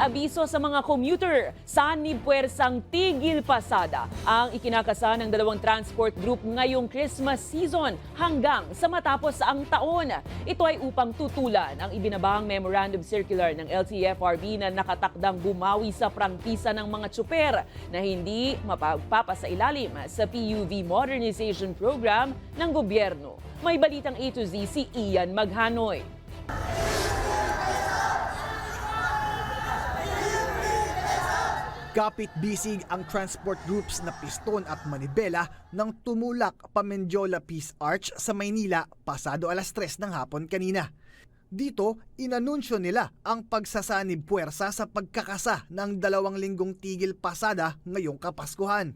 Abiso sa mga commuter, sanib puwersang tigil pasada ang ikinakasa ng dalawang transport group ngayong Christmas season hanggang sa matapos ang taon. Ito ay upang tutulan ang ibinabahang memorandum circular ng LTFRB na nakatakdang bumawi sa prangkisa ng mga tsuper na hindi mapagpapasailalim sa PUV Modernization Program ng gobyerno. May balitang A to Z si Ian Maghanoy. Kapit bisig ang transport groups na Piston at Manibela nang tumulak pa Mendiola Peace Arch sa Maynila pasado alas 3 ng hapon kanina. Dito, inanunsyo nila ang pagsasanib puwersa sa pagkakasa ng dalawang linggong tigil pasada ngayong Kapaskuhan.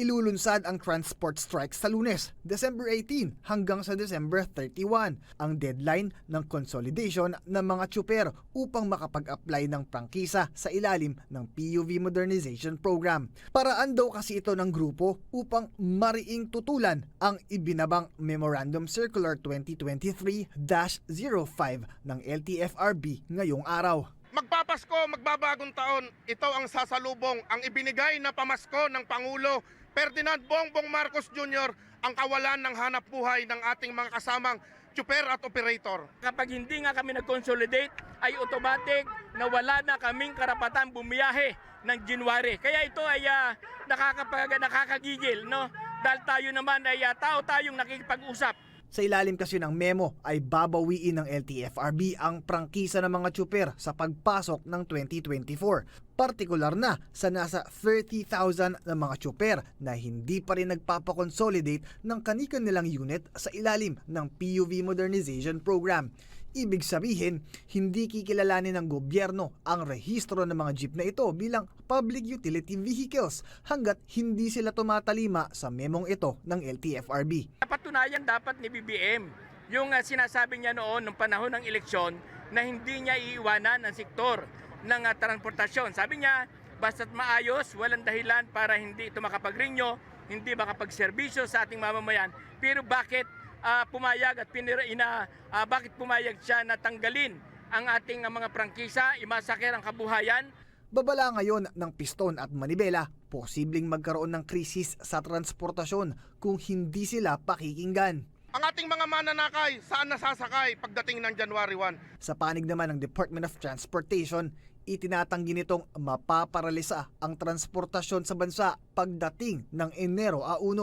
Ilulunsad ang transport strike sa lunes, December 18 hanggang sa December 31, ang deadline ng consolidation ng mga tsuper upang makapag-apply ng prangkisa sa ilalim ng PUV Modernization Program. Paraan daw kasi ito ng grupo upang mariing tutulan ang ibinabang Memorandum Circular 2023-05 ng LTFRB ngayong araw. Magpapasko, magbabagong taon, ito ang sasalubong, ang ibinigay na pamasko ng Pangulo Ferdinand Bongbong Marcos Jr. ang kawalan ng hanap buhay ng ating mga kasamang tsuper at operator. Kapag hindi nga kami nag-consolidate, ay automatic na wala na kaming karapatan bumiyahe ng January. Kaya ito ay uh, nakakapag, nakakagigil, no? Dahil tayo naman ay uh, tao tayong nakikipag-usap. Sa ilalim kasi ng memo ay babawiin ng LTFRB ang prangkisa ng mga tsuper sa pagpasok ng 2024. Partikular na sa nasa 30,000 na mga tsuper na hindi pa rin nagpapakonsolidate ng kanikan nilang unit sa ilalim ng PUV Modernization Program. Ibig sabihin, hindi kikilalanin ng gobyerno ang rehistro ng mga jeep na ito bilang public utility vehicles hanggat hindi sila tumatalima sa memong ito ng LTFRB. Patunayan dapat ni BBM yung uh, sinasabi niya noon nung panahon ng eleksyon na hindi niya iiwanan ang sektor ng uh, transportasyon. Sabi niya, basta't maayos, walang dahilan para hindi ito makapag-renew, hindi makapag-serbisyo sa ating mamamayan. Pero bakit uh, pumayag at pinira, ina, uh, bakit pumayag siya na tanggalin ang ating uh, mga prangkisa, imasakir ang kabuhayan, Babala ngayon ng Piston at Manibela, posibleng magkaroon ng krisis sa transportasyon kung hindi sila pakikinggan. Ang ating mga mananakay, saan nasasakay pagdating ng January 1? Sa panig naman ng Department of Transportation, itinatanggi nitong mapaparalisa ang transportasyon sa bansa pagdating ng Enero a 1.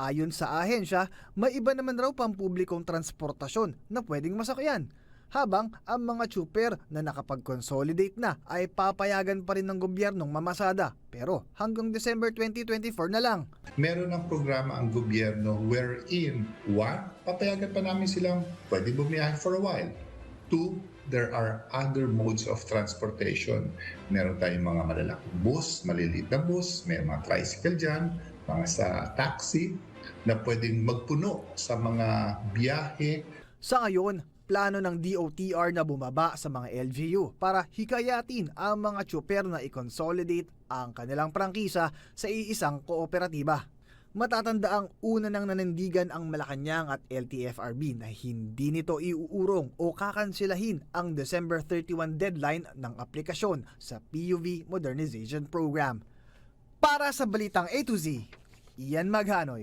Ayon sa ahensya, may iba naman raw pang publikong transportasyon na pwedeng masakyan. Habang ang mga tsuper na nakapag-consolidate na ay papayagan pa rin ng gobyernong mamasada. Pero hanggang December 2024 na lang. meron ng programa ang gobyerno wherein, one, papayagan pa namin silang pwede bumiyahe for a while. Two, there are other modes of transportation. Meron tayong mga malalaking bus, maliliit na bus, may mga tricycle dyan, mga sa taxi, na pwedeng magpuno sa mga biyahe Sa ngayon, plano ng DOTR na bumaba sa mga LGU para hikayatin ang mga tsuper na i-consolidate ang kanilang prangkisa sa iisang kooperatiba. Matatanda ang una nang nanindigan ang Malacanang at LTFRB na hindi nito iuurong o kakansilahin ang December 31 deadline ng aplikasyon sa PUV Modernization Program. Para sa Balitang A to Z, Ian Maghanoy.